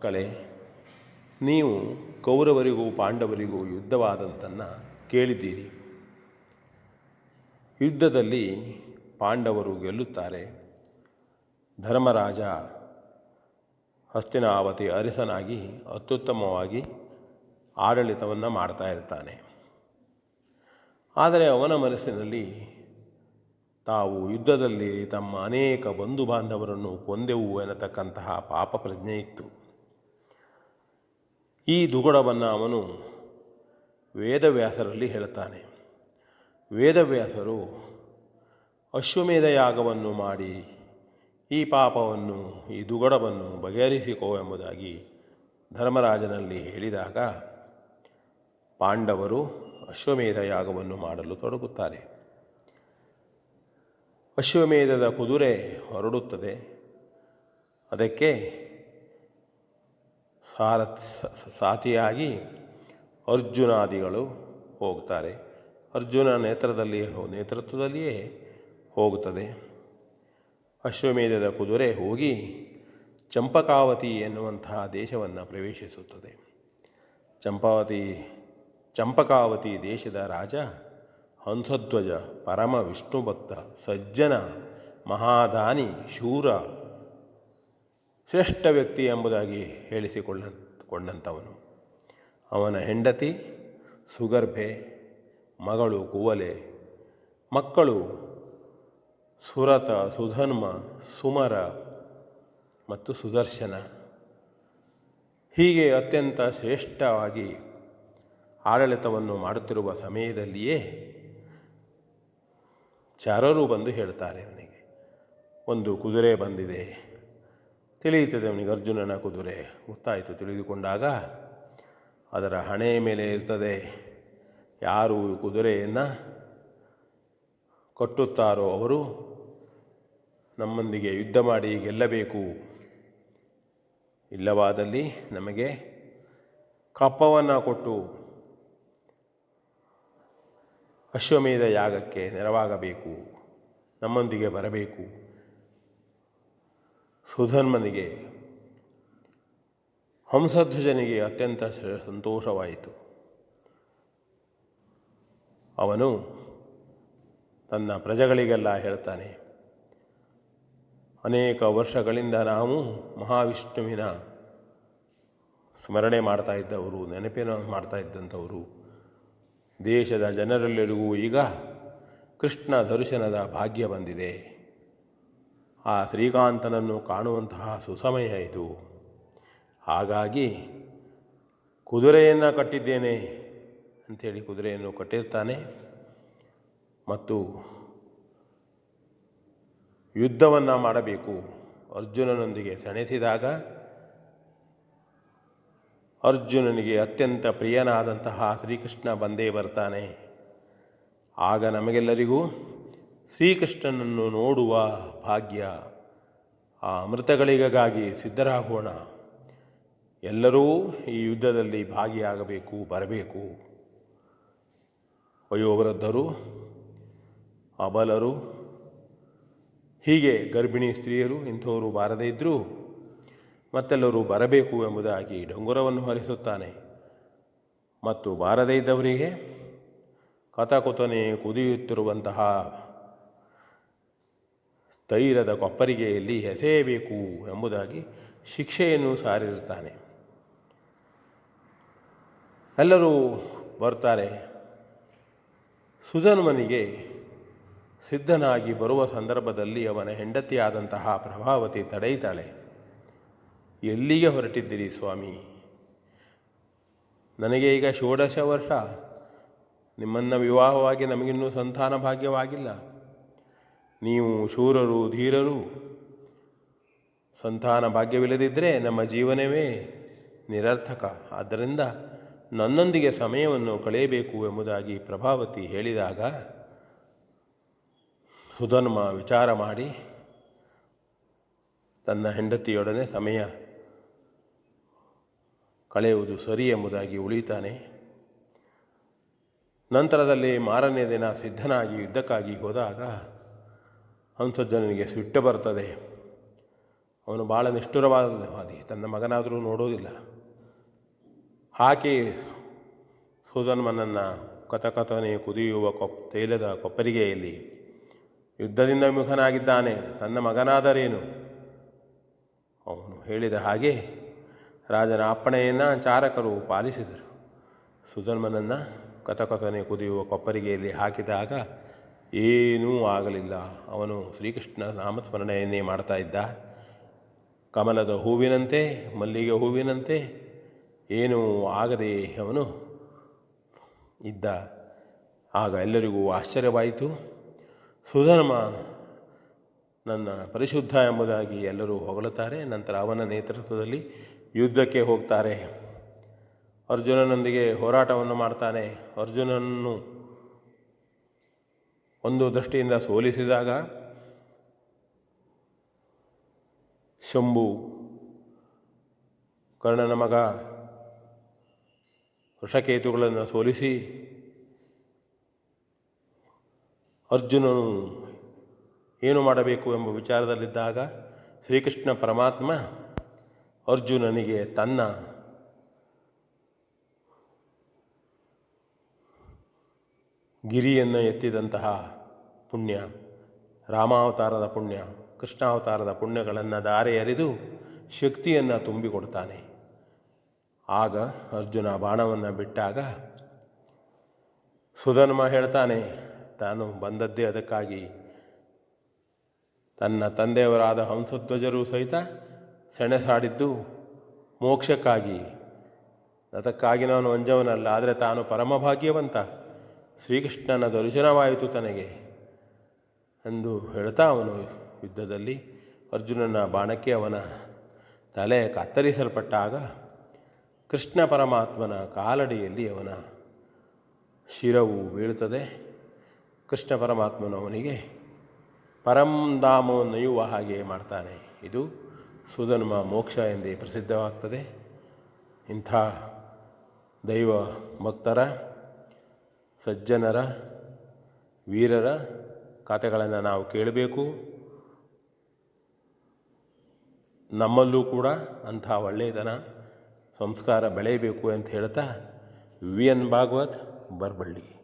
ಮಕ್ಕಳೇ, ನೀವು ಕೌರವರಿಗೂ ಪಾಂಡವರಿಗೂ ಯುದ್ಧವಾದಂತನ್ನು ಕೇಳಿದ್ದೀರಿ. ಯುದ್ಧದಲ್ಲಿ ಪಾಂಡವರು ಗೆಲ್ಲುತ್ತಾರೆ. ಧರ್ಮರಾಜ ಹಸ್ತಿನಾವತಿ ಅರಸನಾಗಿ ಅತ್ಯುತ್ತಮವಾಗಿ ಆಡಳಿತವನ್ನು ಮಾಡ್ತಾ ಇರ್ತಾನೆ. ಆದರೆ ಅವನ ಮನಸ್ಸಿನಲ್ಲಿ ತಾವು ಯುದ್ಧದಲ್ಲಿ ತಮ್ಮ ಅನೇಕ ಬಂಧು ಬಾಂಧವರನ್ನು ಕೊಂದೆವು ಎನ್ನತಕ್ಕಂತಹ ಪಾಪ ಪ್ರಜ್ಞೆ ಇತ್ತು. ಈ ದುಗುಡವನ್ನು ಅವನು ವೇದವ್ಯಾಸರಲ್ಲಿ ಹೇಳ್ತಾನೆ ವೇದವ್ಯಾಸರು ಅಶ್ವಮೇಧ ಯಾಗವನ್ನು ಮಾಡಿ ಈ ಪಾಪವನ್ನು, ಈ ದುಗಡವನ್ನು ಬಗೆಹರಿಸಿಕೋ ಎಂಬುದಾಗಿ ಧರ್ಮರಾಜನಲ್ಲಿ ಹೇಳಿದಾಗ ಪಾಂಡವರು ಅಶ್ವಮೇಧ ಯಾಗವನ್ನು ಮಾಡಲು ತೊಡಗುತ್ತಾರೆ. ಅಶ್ವಮೇಧದ ಕುದುರೆ ಹೊರಡುತ್ತದೆ. ಅದಕ್ಕೆ ಸಾರ ಸಾತಿಯಾಗಿ ಅರ್ಜುನಾದಿಗಳು ಹೋಗ್ತಾರೆ. ಅರ್ಜುನ ನೇತ್ರದಲ್ಲಿ ನೇತೃತ್ವದಲ್ಲಿಯೇ ಹೋಗುತ್ತದೆ. ಅಶ್ವಮೇಧದ ಕುದುರೆ ಹೋಗಿ ಚಂಪಕಾವತಿ ಎನ್ನುವಂತಹ ದೇಶವನ್ನು ಪ್ರವೇಶಿಸುತ್ತದೆ. ಚಂಪಾವತಿ, ಚಂಪಕಾವತಿ ದೇಶದ ರಾಜ, ಹಂಸಧ್ವಜ, ಪರಮ ವಿಷ್ಣು ಭಕ್ತ ಸಜ್ಜನ, ಮಹಾದಾನಿ, ಶೂರ ಶ್ರೇಷ್ಠ ವ್ಯಕ್ತಿ ಎಂಬುದಾಗಿ ಹೇಳಿಸಿಕೊಳ್ಳ ಕೊಂಡಂಥವನು ಅವನ ಹೆಂಡತಿ, ಸುಗರ್ಭೆ, ಮಗಳು ಕುವಲೆ, ಮಕ್ಕಳು ಸುರತ ಸುಧನ್ಮ ಸುಮರ ಮತ್ತು ಸುದರ್ಶನ. ಹೀಗೆ ಅತ್ಯಂತ ಶ್ರೇಷ್ಠವಾಗಿ ಆಡಳಿತವನ್ನು ಮಾಡುತ್ತಿರುವ ಸಮಯದಲ್ಲಿಯೇ ಚಾರರು ಬಂದು ಹೇಳ್ತಾರೆ ಅವನಿಗೆ, ಒಂದು ಕುದುರೆ ಬಂದಿದೆ. ತಿಳಿಯುತ್ತದೆ ಅವನಿಗೆ ಅರ್ಜುನನ ಕುದುರೆ. ಗೊತ್ತಾಯಿತು, ತಿಳಿದುಕೊಂಡಾಗ ಅದರ ಹಣೆಯ ಮೇಲೆ ಇರ್ತದೆ. ಯಾರು ಕುದುರೆಯನ್ನು ಕಟ್ಟುತ್ತಾರೋ ಅವರು ನಮ್ಮೊಂದಿಗೆ ಯುದ್ಧ ಮಾಡಿ ಗೆಲ್ಲಬೇಕು. ಇಲ್ಲವಾದಲ್ಲಿ ನಮಗೆ ಕಪ್ಪವನ್ನು ಕೊಟ್ಟು ಅಶ್ವಮೇಧ ಯಾಗಕ್ಕೆ ನೆರವಾಗಬೇಕು. ನಮ್ಮೊಂದಿಗೆ ಬರಬೇಕು. ಸುಧನ್ಮನಿಗೆ, ಹಂಸಧ್ವಜನಿಗೆ ಅತ್ಯಂತ ಸಂತೋಷವಾಯಿತು. ಅವನು ತನ್ನ ಪ್ರಜೆಗಳಿಗೆಲ್ಲ ಹೇಳ್ತಾನೆ, ಅನೇಕ ವರ್ಷಗಳಿಂದ ನಾವು ಮಹಾವಿಷ್ಣುವಿನ ಸ್ಮರಣೆ ಮಾಡ್ತಾ ಇದ್ದವರು, ನೆನಪಿನ ಮಾಡ್ತಾ ಇದ್ದಂಥವರು. ದೇಶದ ಜನರೆಲ್ಲರಿಗೂ ಈಗ ಕೃಷ್ಣ ದರ್ಶನದ ಭಾಗ್ಯ ಬಂದಿದೆ. ಆ ಶ್ರೀಕಾಂತನನ್ನು ಕಾಣುವಂತಹ ಸುಸಮಯ ಇದು. ಹಾಗಾಗಿ ಕುದುರೆಯನ್ನು ಕಟ್ಟಿದ್ದೇನೆ ಅಂಥೇಳಿ ಕುದುರೆಯನ್ನು ಕಟ್ಟಿರ್ತಾನೆ. ಮತ್ತು ಯುದ್ಧವನ್ನು ಮಾಡಬೇಕು. ಅರ್ಜುನನೊಂದಿಗೆ ಸೆಣೆಸಿದಾಗ ಅರ್ಜುನನಿಗೆ ಅತ್ಯಂತ ಪ್ರಿಯನಾದಂತಹ ಶ್ರೀಕೃಷ್ಣ ಬಂದೇ ಬರ್ತಾನೆ. ಆಗ ನಮಗೆಲ್ಲರಿಗೂ ಶ್ರೀಕೃಷ್ಣನನ್ನು ನೋಡುವ ಭಾಗ್ಯ ಆ ಅಮೃತಗಳಿಗಾಗಿ ಸಿದ್ಧರಾಗೋಣ. ಎಲ್ಲರೂ ಈ ಯುದ್ಧದಲ್ಲಿ ಭಾಗಿಯಾಗಬೇಕು, ಬರಬೇಕು. ವಯೋವೃದ್ಧರು, ಅಬಲರು, ಹೀಗೆ ಗರ್ಭಿಣಿ ಸ್ತ್ರೀಯರು ಇಂಥವರು ಬಾರದೇ ಇದ್ದರೂ ಮತ್ತೆಲ್ಲರೂ ಬರಬೇಕು ಎಂಬುದಾಗಿ ಡಂಗುರವನ್ನು ಹರಿಸುತ್ತಾನೆ. ಮತ್ತು ಬಾರದೇ ಇದ್ದವರಿಗೆ ಕಥಕುತನೆ ಕುದಿಯುತ್ತಿರುವಂತಹ ತೈಲದ ಕೊಪ್ಪರಿಗೆಯಲ್ಲಿ ಎಸೆಯಬೇಕು ಎಂಬುದಾಗಿ ಶಿಕ್ಷೆಯನ್ನು ಸಾರಿರುತ್ತಾನೆ. ಎಲ್ಲರೂ ಬರ್ತಾರೆ. ಸುಧನ್ಮನಿಗೆ ಸಿದ್ಧನಾಗಿ ಬರುವ ಸಂದರ್ಭದಲ್ಲಿ ಅವನ ಹೆಂಡತಿಯಾದಂತಹ ಪ್ರಭಾವತಿ ತಡೆಯುತ್ತಾಳೆ. ಎಲ್ಲಿಗೆ ಹೊರಟಿದ್ದೀರಿ ಸ್ವಾಮಿ? ನನಗೆ ಈಗ ಷೋಡಶ ವರ್ಷ. ನಿಮ್ಮನ್ನು ವಿವಾಹವಾಗಿ ನಮಗಿನ್ನೂ ಸಂತಾನ ಭಾಗ್ಯವಾಗಿಲ್ಲ. ನೀವು ಶೂರರು, ಧೀರರು. ಸಂತಾನ ಭಾಗ್ಯವಿಲ್ಲದಿದ್ದರೆ ನಮ್ಮ ಜೀವನವೇ ನಿರರ್ಥಕ. ಆದ್ದರಿಂದ ನನ್ನೊಂದಿಗೆ ಸಮಯವನ್ನು ಕಳೆಯಬೇಕು ಎಂಬುದಾಗಿ ಪ್ರಭಾವತಿ ಹೇಳಿದಾಗ ಸುಧನ್ಮ ವಿಚಾರ ಮಾಡಿ, ತನ್ನ ಹೆಂಡತಿಯೊಡನೆ ಸಮಯ ಕಳೆಯುವುದು ಸರಿ ಎಂಬುದಾಗಿ ಉಳಿತಾನೆ ನಂತರದಲ್ಲಿ ಮಾರನೇ ದಿನ ಸಿದ್ಧನಾಗಿ ಯುದ್ಧಕ್ಕಾಗಿ ಹೋದಾಗ ಹಂಸಜ್ಜನಿಗೆ ಸಿಟ್ಟು ಬರ್ತದೆ. ಅವನು ಭಾಳ ನಿಷ್ಠುರವಾದವಾದಿ ತನ್ನ ಮಗನಾದರೂ ನೋಡೋದಿಲ್ಲ. ಹಾಕಿ ಸೂದನ್ಮನನ್ನು ಕಥಕಥನೆ ಕುದಿಯುವ ಕೊಪ್, ತೈಲದ ಕೊಪ್ಪರಿಗೆಯಲ್ಲಿ ಯುದ್ಧದಿಂದ ವಿಮುಖನಾಗಿದ್ದಾನೆ. ತನ್ನ ಮಗನಾದರೇನು? ಅವನು ಹೇಳಿದ ಹಾಗೆ ರಾಜನ ಅಪ್ಪಣೆಯನ್ನು ಚಾರಕರು ಪಾಲಿಸಿದರು. ಸುಧನ್ಮನನ್ನು ಕಥಕಥನೆ ಕುದಿಯುವ ಕೊಪ್ಪರಿಗೆಯಲ್ಲಿ ಹಾಕಿದಾಗ ಏನೂ ಆಗಲಿಲ್ಲ. ಅವನು ಶ್ರೀಕೃಷ್ಣ ನಾಮಸ್ಮರಣೆಯನ್ನೇ ಮಾಡ್ತಾ ಇದ್ದ. ಕಮಲದ ಹೂವಿನಂತೆ, ಮಲ್ಲಿಗೆ ಹೂವಿನಂತೆ, ಏನೂ ಆಗದೆ ಅವನು ಇದ್ದ. ಆಗ ಎಲ್ಲರಿಗೂ ಆಶ್ಚರ್ಯವಾಯಿತು. ಸುಧರ್ಮ, ನನ್ನ ಪರಿಶುದ್ಧ ಎಂಬುದಾಗಿ ಎಲ್ಲರೂ ಹೊಗಳುತ್ತಾರೆ. ನಂತರ ಅವನ ನೇತೃತ್ವದಲ್ಲಿ ಯುದ್ಧಕ್ಕೆ ಹೋಗ್ತಾರೆ. ಅರ್ಜುನನೊಂದಿಗೆ ಹೋರಾಟವನ್ನು ಮಾಡ್ತಾನೆ. ಅರ್ಜುನನನ್ನು ಒಂದು ದೃಷ್ಟಿಯಿಂದ ಸೋಲಿಸಿದಾಗ ಶಂಭು, ಕರ್ಣನ ಮಗ, ವೃಷಕೇತುಗಳನ್ನು ಸೋಲಿಸಿ ಅರ್ಜುನನು ಏನು ಮಾಡಬೇಕು ಎಂಬ ವಿಚಾರದಲ್ಲಿದ್ದಾಗ ಶ್ರೀಕೃಷ್ಣ ಪರಮಾತ್ಮ ಅರ್ಜುನನಿಗೆ ತನ್ನ ಗಿರಿಯನ್ನು ಎತ್ತಿದಂತಹ ಪುಣ್ಯ, ರಾಮಾವತಾರದ ಪುಣ್ಯ, ಕೃಷ್ಣಾವತಾರದ ಪುಣ್ಯಗಳನ್ನು ದಾರೆ ಎರೆದು ಶಕ್ತಿಯನ್ನು ತುಂಬಿಕೊಡ್ತಾನೆ. ಆಗ ಅರ್ಜುನ ಬಾಣವನ್ನು ಬಿಟ್ಟಾಗ ಸುಧನ್ಮ ಹೇಳ್ತಾನೆ, ತಾನು ಬಂದದ್ದೇ ಅದಕ್ಕಾಗಿ. ತನ್ನ ತಂದೆಯವರಾದ ಹಂಸಧ್ವಜರು ಸಹಿತ ಸೆಣಸಾಡಿದ್ದು ಮೋಕ್ಷಕ್ಕಾಗಿ. ಅದಕ್ಕಾಗಿ ನಾನು ಅಂಜವನಲ್ಲ, ಆದರೆ ತಾನು ಪರಮಭಾಗ್ಯವಂತ. ಶ್ರೀಕೃಷ್ಣನ ದರ್ಶನವಾಯಿತು ತನಗೆ ಎಂದು ಹೇಳ್ತಾ ಅವನು ಯುದ್ಧದಲ್ಲಿ. ಅರ್ಜುನನ ಬಾಣಕ್ಕೆ ಅವನ ತಲೆ ಕತ್ತರಿಸಲ್ಪಟ್ಟಾಗ ಕೃಷ್ಣ ಪರಮಾತ್ಮನ ಕಾಲಡಿಯಲ್ಲಿ ಅವನ ಶಿರವು ಬೀಳುತ್ತದೆ. ಕೃಷ್ಣ ಪರಮಾತ್ಮನು ಅವನಿಗೆ ಪರಂಧಾಮ ನಯುವ ಹಾಗೆ ಮಾಡ್ತಾನೆ. ಇದು ಸುಧನ್ಮ ಮೋಕ್ಷ ಎಂದೇ ಪ್ರಸಿದ್ಧವಾಗ್ತದೆ. ಇಂಥ ದೈವ ಭಕ್ತರ ಸಜ್ಜನರ, ವೀರರ ಕಥೆಗಳನ್ನು ನಾವು ಕೇಳಬೇಕು. ನಮ್ಮಲ್ಲೂ ಕೂಡ ಅಂಥ ಒಳ್ಳೆಯತನ ಸಂಸ್ಕಾರ ಬೆಳೆಯಬೇಕು ಅಂತ ಹೇಳ್ತಾ, ವಿ ಎನ್ ಭಾಗವತ್ ಬರಬಳ್ಳಿ.